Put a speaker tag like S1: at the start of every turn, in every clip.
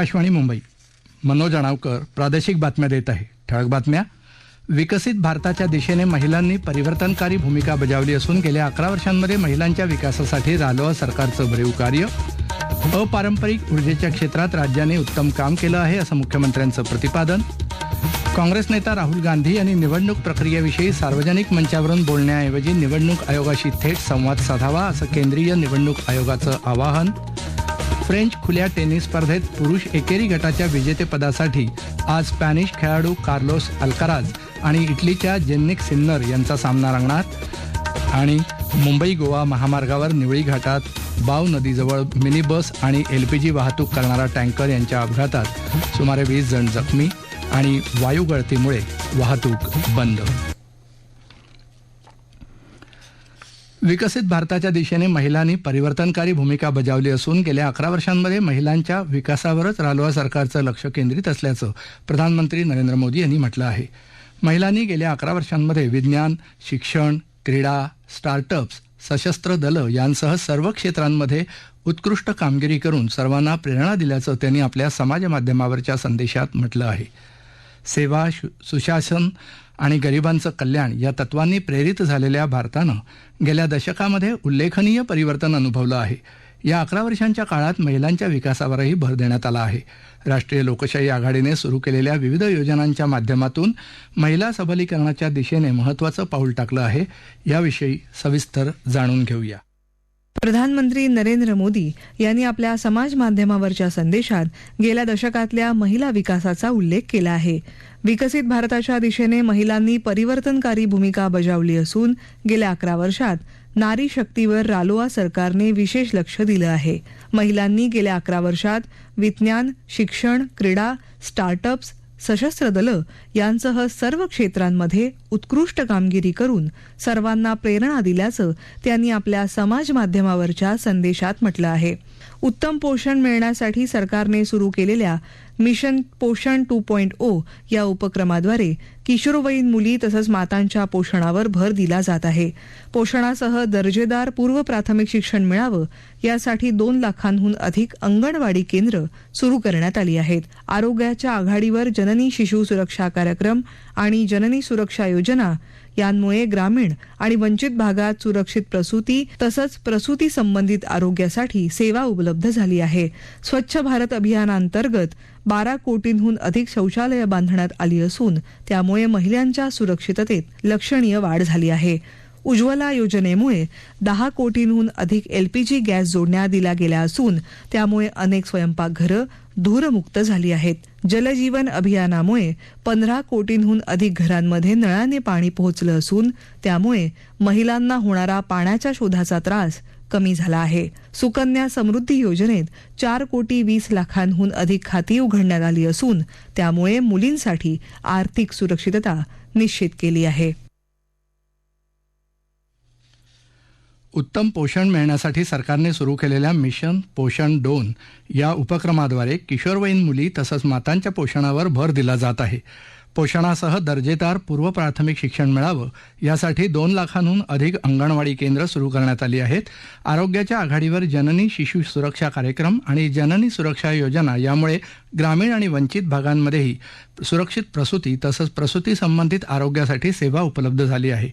S1: आकाशवाणी मुंबई मनोज अणावकर प्रादेशिक बातम्या देत आहे ठळक बातम्या विकसित भारताच्या दिशेने महिलांनी परिवर्तनकारी भूमिका बजावली असून गेल्या अकरा वर्षांमध्ये महिलांच्या विकासासाठी रालोआ सरकारचं भरीव कार्य अपारंपरिक ऊर्जेच्या क्षेत्रात राज्याने उत्तम काम केलं आहे असं मुख्यमंत्र्यांचं प्रतिपादन काँग्रेस नेता राहुल गांधी यांनी निवडणूक प्रक्रियेविषयी सार्वजनिक मंचावरून बोलण्याऐवजी निवडणूक आयोगाशी थेट संवाद साधावा असं केंद्रीय निवडणूक आयोगाचं आवाहन फ्रेंच खुल्या टेनिस स्पर्धेत पुरुष एकेरी गटाच्या विजेतेपदासाठी आज स्पॅनिश खेळाडू कार्लोस अल्काराज आणि इटलीच्या जेन्निक सिन्नर यांचा सामना रंगणार आणि मुंबई गोवा महामार्गावर निवळी घाटात बाव नदीजवळ मिनी बस आणि एल वाहतूक करणारा टँकर यांच्या अपघातात सुमारे वीस जण जखमी आणि वायू गळतीमुळे वाहतूक बंद विकसित भारताच्या दिशेने महिलांनी परिवर्तनकारी भूमिका बजावली असून गेल्या अकरा वर्षांमध्ये महिलांच्या विकासावरच रालोआ सरकारचं लक्ष केंद्रित असल्याचं प्रधानमंत्री नरेंद्र मोदी यांनी म्हटलं आहे महिलांनी गेल्या अकरा वर्षांमध्ये विज्ञान शिक्षण क्रीडा स्टार्टअप्स सशस्त्र दलं यांसह सर्व क्षेत्रांमध्ये उत्कृष्ट कामगिरी करून सर्वांना प्रेरणा दिल्याचं त्यांनी आपल्या समाज माध्यमावरच्या संदेशात म्हटलं आहे सेवा सुशासन आणि गरिबांचं कल्याण या तत्वांनी प्रेरित झालेल्या भारतानं गेल्या दशकामध्ये उल्लेखनीय परिवर्तन अनुभवलं आहे या अकरा वर्षांच्या काळात महिलांच्या विकासावरही भर देण्यात आला आहे राष्ट्रीय लोकशाही आघाडीने सुरू केलेल्या विविध योजनांच्या माध्यमातून महिला सबलीकरणाच्या दिशेने महत्त्वाचं पाऊल टाकलं आहे याविषयी सविस्तर जाणून घेऊया
S2: प्रधानमंत्री नरेंद्र मोदी यांनी आपल्या समाज माध्यमावरच्या संदेशात गेल्या दशकातल्या महिला विकासाचा उल्लेख केला आहे विकसित भारताच्या दिशेने महिलांनी परिवर्तनकारी भूमिका बजावली असून गेल्या अकरा वर्षात नारी शक्तीवर रालोआ सरकारने विशेष लक्ष दिलं आहे महिलांनी गेल्या अकरा वर्षात विज्ञान शिक्षण क्रीडा स्टार्टअप्स सशस्त्र दलं यांसह सर्व क्षेत्रांमध्ये उत्कृष्ट कामगिरी करून सर्वांना प्रेरणा दिल्याचं त्यांनी आपल्या समाज माध्यमावरच्या संदेशात म्हटलं आहे उत्तम पोषण मिळण्यासाठी सरकारने सुरू केलेल्या मिशन पोषण टू पॉइंट ओ या उपक्रमाद्वारे किशोरवयीन मुली तसंच मातांच्या पोषणावर भर दिला जात आहे पोषणासह दर्जेदार पूर्व प्राथमिक शिक्षण मिळावं यासाठी दोन लाखांहून अधिक अंगणवाडी केंद्र सुरू करण्यात आली आहेत आरोग्याच्या आघाडीवर जननी शिशु सुरक्षा कार्यक्रम आणि जननी सुरक्षा योजना यांमुळे ग्रामीण आणि वंचित भागात सुरक्षित प्रसूती तसंच प्रसूती संबंधित आरोग्यासाठी सेवा उपलब्ध झाली आहे स्वच्छ भारत अभियानांतर्गत बारा कोटींहून अधिक शौचालयं बांधण्यात आली असून त्यामुळे महिलांच्या सुरक्षिततेत लक्षणीय वाढ झाली आहे उज्ज्वला योजनेमुळे दहा कोटींहून अधिक एलपीजी गॅस जोडण्या दिल्या गेल्या असून त्यामुळे अनेक स्वयंपाकघरं धूरमुक्त झाली आहेत जलजीवन अभियानामुळे पंधरा कोटींहून अधिक घरांमध्ये नळाने पाणी पोहोचलं असून त्यामुळे महिलांना होणारा पाण्याच्या शोधाचा त्रास कमी झाला आहे सुकन्या समृद्धी योजनेत चार कोटी वीस लाखांहून अधिक खाती उघडण्यात आली असून त्यामुळे मुलींसाठी आर्थिक सुरक्षितता निश्चित केली आहे
S1: उत्तम पोषण मिळण्यासाठी सरकारने सुरू केलेल्या मिशन पोषण डोन या उपक्रमाद्वारे किशोरवयीन मुली तसंच मातांच्या पोषणावर भर दिला जात आहे पोषणासह दर्जेदार पूर्व प्राथमिक शिक्षण मिळावं यासाठी दोन लाखांहून अधिक अंगणवाडी केंद्र सुरू करण्यात आली आहेत आरोग्याच्या आघाडीवर जननी शिशु सुरक्षा कार्यक्रम आणि जननी सुरक्षा योजना यामुळे ग्रामीण आणि वंचित भागांमध्येही सुरक्षित प्रसूती तसंच प्रसूती संबंधित आरोग्यासाठी सेवा उपलब्ध झाली आहे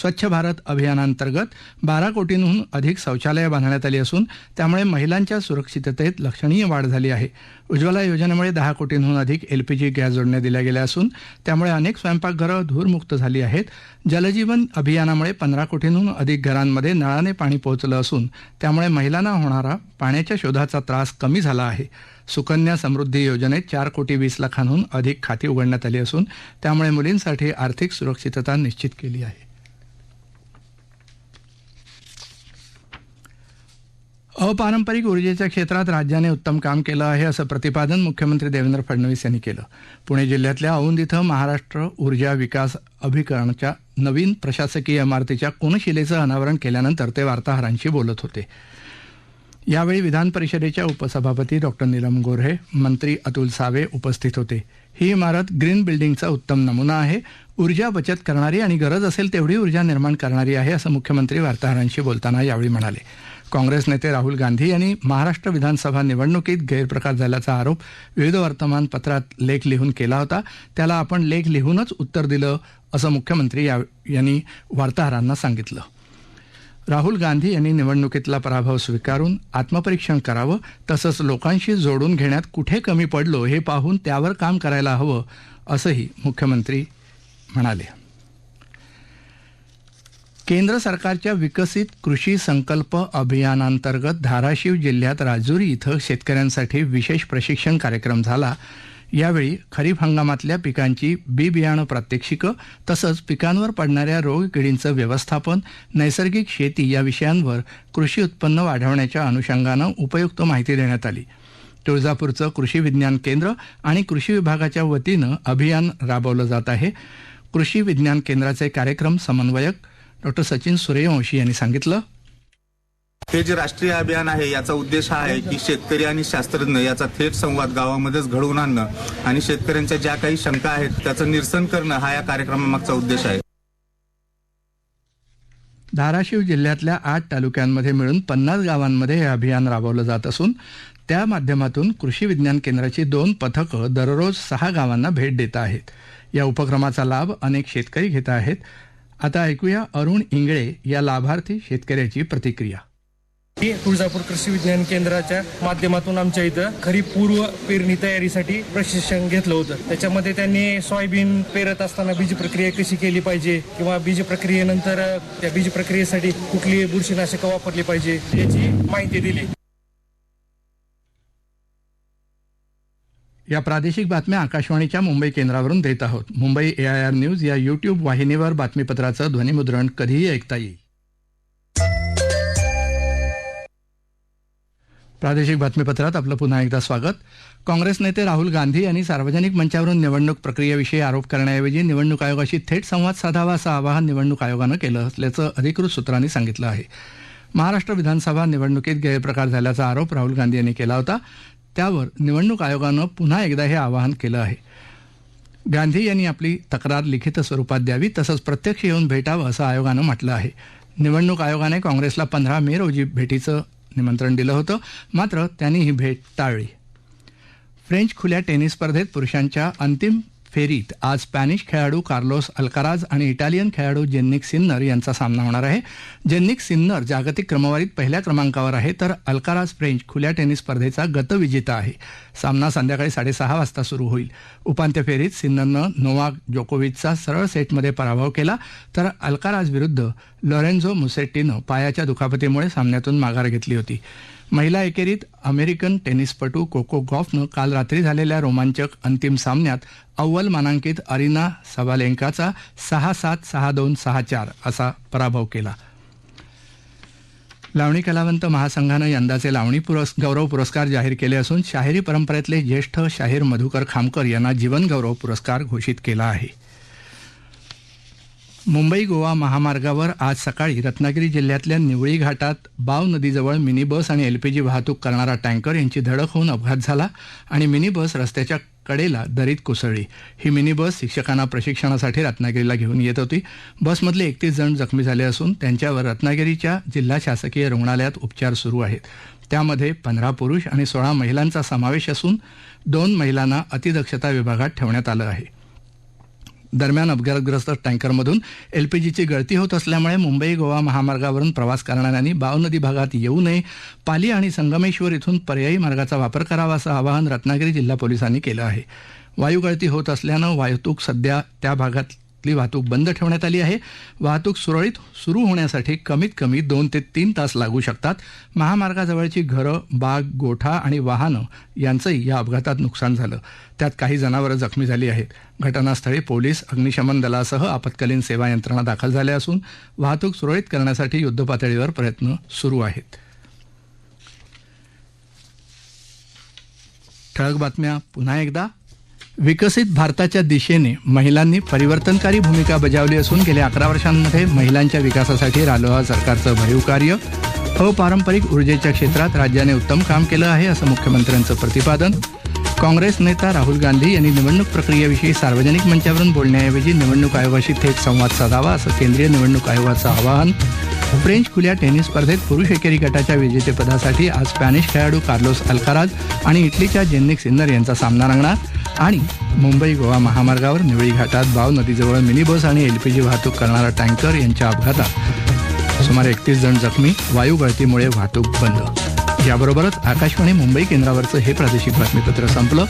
S1: स्वच्छ भारत अभियानांतर्गत बारा कोटींहून अधिक शौचालयं बांधण्यात आली असून त्यामुळे महिलांच्या सुरक्षिततेत लक्षणीय वाढ झाली आहे उज्ज्वला योजनेमुळे दहा कोटींहून अधिक एलपीजी गॅस जोडण्या दिल्या गेल्या असून त्यामुळे अनेक स्वयंपाकघरं धूरमुक्त झाली आहेत जलजीवन अभियानामुळे पंधरा कोटींहून अधिक घरांमध्ये नळाने पाणी पोहोचलं असून त्यामुळे महिलांना होणारा पाण्याच्या शोधाचा त्रास कमी झाला आहे सुकन्या समृद्धी योजनेत चार कोटी वीस लाखांहून अधिक खाती उघडण्यात आली असून त्यामुळे मुलींसाठी आर्थिक सुरक्षितता निश्चित केली आहे अपारंपरिक ऊर्जेच्या क्षेत्रात राज्याने उत्तम काम केलं आहे असं प्रतिपादन मुख्यमंत्री देवेंद्र फडणवीस यांनी केलं पुणे जिल्ह्यातल्या औंद इथं महाराष्ट्र ऊर्जा विकास अभिकरणाच्या नवीन प्रशासकीय इमारतीच्या कोनशिलेचं अनावरण केल्यानंतर ते वार्ताहरांशी बोलत होते यावेळी विधान परिषदेच्या उपसभापती डॉक्टर नीलम गोरे मंत्री अतुल सावे उपस्थित होते ही इमारत ग्रीन बिल्डिंगचा उत्तम नमुना आहे ऊर्जा बचत करणारी आणि गरज असेल तेवढी ऊर्जा निर्माण करणारी आहे असं मुख्यमंत्री वार्ताहरांशी बोलताना यावेळी म्हणाले काँग्रेस नेते राहुल गांधी यांनी महाराष्ट्र विधानसभा निवडणुकीत गैरप्रकार झाल्याचा आरोप विविध वर्तमानपत्रात लेख लिहून केला होता त्याला आपण लेख लिहूनच उत्तर दिलं असं मुख्यमंत्री या यांनी वार्ताहरांना सांगितलं राहुल गांधी यांनी निवडणुकीतला पराभव स्वीकारून आत्मपरीक्षण करावं तसंच लोकांशी जोडून घेण्यात कुठे कमी पडलो हे पाहून त्यावर काम करायला हवं असंही मुख्यमंत्री म्हणाले केंद्र सरकारच्या विकसित कृषी संकल्प अभियानांतर्गत धाराशिव जिल्ह्यात राजुरी इथं शेतकऱ्यांसाठी विशेष प्रशिक्षण कार्यक्रम झाला यावेळी खरीप हंगामातल्या पिकांची बी बियाणं प्रात्यक्षिकं तसंच पिकांवर पडणाऱ्या रोग किडींचं व्यवस्थापन नैसर्गिक शेती या विषयांवर कृषी उत्पन्न वाढवण्याच्या अनुषंगानं उपयुक्त माहिती देण्यात आली तुळजापूरचं कृषी विज्ञान केंद्र आणि कृषी विभागाच्या वतीनं अभियान राबवलं जात आहे कृषी विज्ञान केंद्राचे कार्यक्रम समन्वयक डॉक्टर सचिन सूर्यवंशी यांनी सांगितलं
S3: हे जे राष्ट्रीय अभियान आहे याचा उद्देश हा आहे की शेतकरी आणि शास्त्रज्ञ याचा थेट संवाद गावामध्येच घडवून आणणं आणि शेतकऱ्यांच्या ज्या काही शंका आहेत त्याचं निरसन करणं हा या कार्यक्रमामागचा उद्देश आहे
S1: धाराशिव जिल्ह्यातल्या आठ तालुक्यांमध्ये मिळून पन्नास गावांमध्ये हे अभियान राबवलं जात असून त्या माध्यमातून कृषी विज्ञान केंद्राची दोन पथकं दररोज सहा गावांना भेट देत आहेत या उपक्रमाचा लाभ अनेक शेतकरी घेत आहेत आता ऐकूया अरुण इंगळे या लाभार्थी शेतकऱ्याची प्रतिक्रिया
S4: हे तुळजापूर कृषी विज्ञान केंद्राच्या माध्यमातून आमच्या इथं खरी पूर्व पेरणी तयारीसाठी प्रशिक्षण घेतलं होतं त्याच्यामध्ये त्यांनी सोयाबीन पेरत असताना बीज प्रक्रिया कशी केली पाहिजे किंवा बीज प्रक्रियेनंतर त्या बीज प्रक्रियेसाठी कुठली बुरशीनाशक वापरली पाहिजे याची माहिती दिली
S1: या प्रादेशिक बातम्या आकाशवाणीच्या मुंबई केंद्रावरून देत आहोत मुंबई आर न्यूज या युट्यूब वाहिनीवर बातमीपत्राचं ध्वनिमुद्रण कधीही ऐकता येईल प्रादेशिक बातमीपत्रात आपलं पुन्हा एकदा स्वागत काँग्रेस नेते राहुल गांधी यांनी सार्वजनिक मंचावरून निवडणूक प्रक्रियेविषयी आरोप करण्याऐवजी निवडणूक आयोगाशी थेट संवाद साधावा असं आवाहन निवडणूक आयोगानं केलं असल्याचं अधिकृत सूत्रांनी सांगितलं आहे महाराष्ट्र विधानसभा निवडणुकीत गैरप्रकार झाल्याचा आरोप राहुल गांधी यांनी केला होता त्यावर निवडणूक आयोगानं पुन्हा एकदा हे आवाहन केलं आहे गांधी यांनी आपली तक्रार लिखित स्वरूपात द्यावी तसंच प्रत्यक्ष येऊन भेटावं असं आयोगानं म्हटलं आहे निवडणूक आयोगाने काँग्रेसला पंधरा मे रोजी भेटीचं निमंत्रण दिलं होतं मात्र त्यांनी ही भेट टाळली फ्रेंच खुल्या टेनिस स्पर्धेत पुरुषांच्या अंतिम फेरीत आज स्पॅनिश खेळाडू कार्लोस अल्काराज आणि इटालियन खेळाडू जेन्निक सिन्नर यांचा सामना होणार आहे जेन्निक सिन्नर जागतिक क्रमवारीत पहिल्या क्रमांकावर आहे तर अल्काराज फ्रेंच खुल्या टेनिस स्पर्धेचा गतविजेता आहे सामना संध्याकाळी साडेसहा वाजता सुरू होईल उपांत्य फेरीत सिन्नरनं नोवाक जोकोविचचा सरळ सेटमध्ये पराभव केला तर अल्काराज विरुद्ध लॉरेन्झो मुसेट्टीनं पायाच्या दुखापतीमुळे सामन्यातून माघार घेतली होती महिला एकेरीत अमेरिकन टेनिसपटू कोको गॉफनं काल रात्री झालेल्या रोमांचक अंतिम सामन्यात अव्वल मानांकित अरिना सबालेंकाचा सहा सात सहा दोन सहा चार असा पराभव केला लावणी कलावंत महासंघानं यंदाचे लावणी पुरस् गौरव पुरस्कार जाहीर केले असून शाहिरी परंपरेतले ज्येष्ठ शाहीर मधुकर खामकर यांना जीवनगौरव पुरस्कार घोषित केला आहे मुंबई गोवा महामार्गावर आज सकाळी रत्नागिरी जिल्ह्यातल्या निवळी घाटात बाव नदीजवळ मिनी बस आणि एलपीजी वाहतूक करणारा टँकर यांची धडक होऊन अपघात झाला आणि मिनी बस रस्त्याच्या कडेला दरीत कोसळली ही मिनी बस शिक्षकांना प्रशिक्षणासाठी रत्नागिरीला घेऊन येत होती बसमधले एकतीस जण जखमी झाले असून त्यांच्यावर रत्नागिरीच्या जिल्हा शासकीय रुग्णालयात उपचार सुरू आहेत त्यामध्ये पंधरा पुरुष आणि सोळा महिलांचा समावेश असून दोन महिलांना अतिदक्षता विभागात ठेवण्यात आलं आहे दरम्यान अपघातग्रस्त टँकरमधून एलपीजीची गळती होत असल्यामुळे मुंबई गोवा महामार्गावरून प्रवास करणाऱ्यांनी बावनदी भागात येऊ नये पाली आणि संगमेश्वर इथून पर्यायी मार्गाचा वापर करावा असं आवाहन रत्नागिरी जिल्हा पोलिसांनी केलं आहे वायू गळती होत असल्यानं वाहतूक सध्या त्या भागात वाहतूक बंद ठेवण्यात आली आहे वाहतूक सुरळीत सुरू होण्यासाठी कमीत कमी दोन ते तीन तास लागू शकतात महामार्गाजवळची घरं बाग गोठा आणि वाहनं यांचंही या अपघातात नुकसान झालं त्यात काही जनावरं जखमी झाली आहेत घटनास्थळी पोलीस अग्निशमन दलासह आपत्कालीन सेवा यंत्रणा दाखल झाल्या असून वाहतूक सुरळीत करण्यासाठी युद्धपातळीवर प्रयत्न सुरू आहेत ठळक बातम्या पुन्हा एकदा विकसित भारताच्या दिशेने महिलांनी परिवर्तनकारी भूमिका बजावली असून गेल्या अकरा वर्षांमध्ये महिलांच्या विकासासाठी रालोआ सरकारचं भरीव कार्य अपारंपरिक ऊर्जेच्या क्षेत्रात राज्याने उत्तम काम केलं आहे असं मुख्यमंत्र्यांचं प्रतिपादन काँग्रेस नेता राहुल गांधी यांनी निवडणूक प्रक्रियेविषयी सार्वजनिक मंचावरून बोलण्याऐवजी निवडणूक आयोगाशी थेट संवाद साधावा असं केंद्रीय निवडणूक आयोगाचं आवाहन फ्रेंच खुल्या टेनिस स्पर्धेत पुरुष एकेरी गटाच्या विजेतेपदासाठी आज स्पॅनिश खेळाडू कार्लोस अल्काराज आणि इटलीच्या जेन्निक सिन्नर यांचा सामना रंगणार आणि मुंबई गोवा महामार्गावर निवळी घाटात बाव नदीजवळ मिनी बस आणि एलपीजी वाहतूक करणारा टँकर यांच्या अपघातात सुमारे एकतीस जण जखमी वायू गळतीमुळे वाहतूक बंद याबरोबरच आकाशवाणी मुंबई केंद्रावरचं हे प्रादेशिक बातमीपत्र संपलं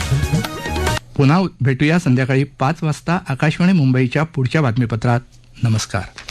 S1: पुन्हा भेटूया संध्याकाळी पाच वाजता आकाशवाणी मुंबईच्या पुढच्या बातमीपत्रात नमस्कार